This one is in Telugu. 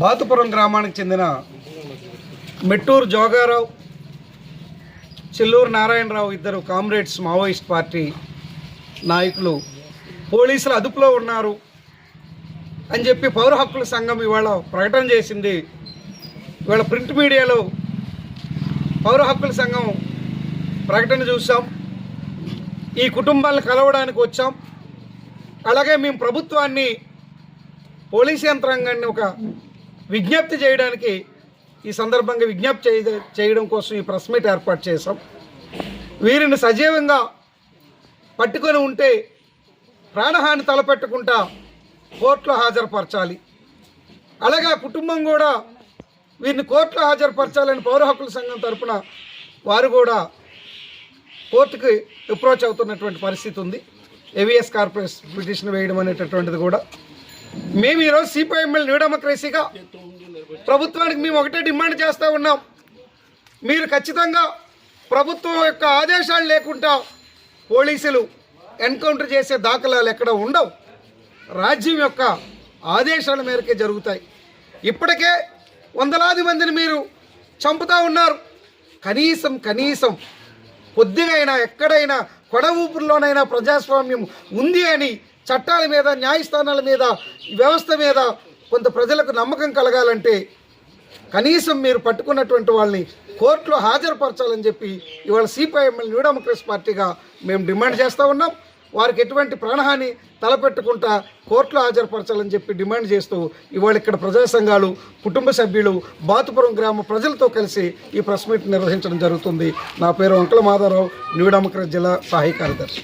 బాతుపురం గ్రామానికి చెందిన మెట్టూరు జోగారావు చెల్లూరు నారాయణరావు ఇద్దరు కామ్రేడ్స్ మావోయిస్ట్ పార్టీ నాయకులు. పోలీసులు అదుపులో ఉన్నారు అని చెప్పి పౌర హక్కుల సంఘం ఇవాళ ప్రకటన చేసింది. ఇవాళ ప్రింట్ మీడియాలో పౌర హక్కుల సంఘం ప్రకటన చూసాం ఈ కుటుంబాలను కలవడానికి వచ్చాం. అలాగే మేము ప్రభుత్వాన్ని పోలీస్ యంత్రాంగాన్ని ఒక విజ్ఞప్తి చేయడానికి ఈ సందర్భంగా విజ్ఞప్తి చేయ చేయడం కోసం ఈ ప్రెస్ మీట్ ఏర్పాటు చేశాం. వీరిని సజీవంగా పట్టుకొని ఉంటే ప్రాణహాని తలపెట్టుకుంటా కోర్టులో హాజరుపరచాలి. అలాగే ఆ కుటుంబం కూడా వీరిని కోర్టులో హాజరుపరచాలని పౌర హక్కుల సంఘం తరపున వారు కూడా కోర్టుకి అప్రోచ్ అవుతున్నటువంటి పరిస్థితి ఉంది. ఏవిఎస్ కార్పొరేషన్ పిటిషన్ వేయడం అనేటటువంటిది కూడా. మేము ఈరోజు సిపిఐఎంఎల్ న్యూ డెమోక్రసీగా ప్రభుత్వానికి మేము ఒకటే డిమాండ్ చేస్తూ ఉన్నాం. మీరు ఖచ్చితంగా ప్రభుత్వం యొక్క ఆదేశాలు లేకుండా పోలీసులు ఎన్కౌంటర్ చేసే దాఖలాలు ఎక్కడ ఉండవు. రాజ్యం యొక్క ఆదేశాల మేరకే జరుగుతాయి. ఇప్పటికే వందలాది మందిని మీరు చంపుతూ ఉన్నారు. కనీసం కనీసం కొద్దిగా ఎక్కడైనా కొడ ఊపిరిలోనైనా ప్రజాస్వామ్యం ఉంది అని చట్టాల మీద న్యాయస్థానాల మీద వ్యవస్థ మీద కొంత ప్రజలకు నమ్మకం కలగాలంటే కనీసం మీరు పట్టుకున్నటువంటి వాళ్ళని కోర్టులో హాజరుపరచాలని చెప్పి ఇవాళ సిపిఐఎంఎల్ న్యూ డెమోక్రసీ పార్టీగా మేము డిమాండ్ చేస్తూ ఉన్నాం. వారికి ఎటువంటి ప్రాణహాని తలపెట్టుకుంటా కోర్టులో హాజరుపరచాలని చెప్పి డిమాండ్ చేస్తూ ఇవాళ ఇక్కడ ప్రజా సంఘాలు కుటుంబ సభ్యులు బాతుపురం గ్రామ ప్రజలతో కలిసి ఈ ప్రెస్ మీట్ నిర్వహించడం జరుగుతుంది. నా పేరు అంకుల మాధవరావు న్యూ డెమోక్రసీ జిల్లా సహాయ కార్యదర్శి.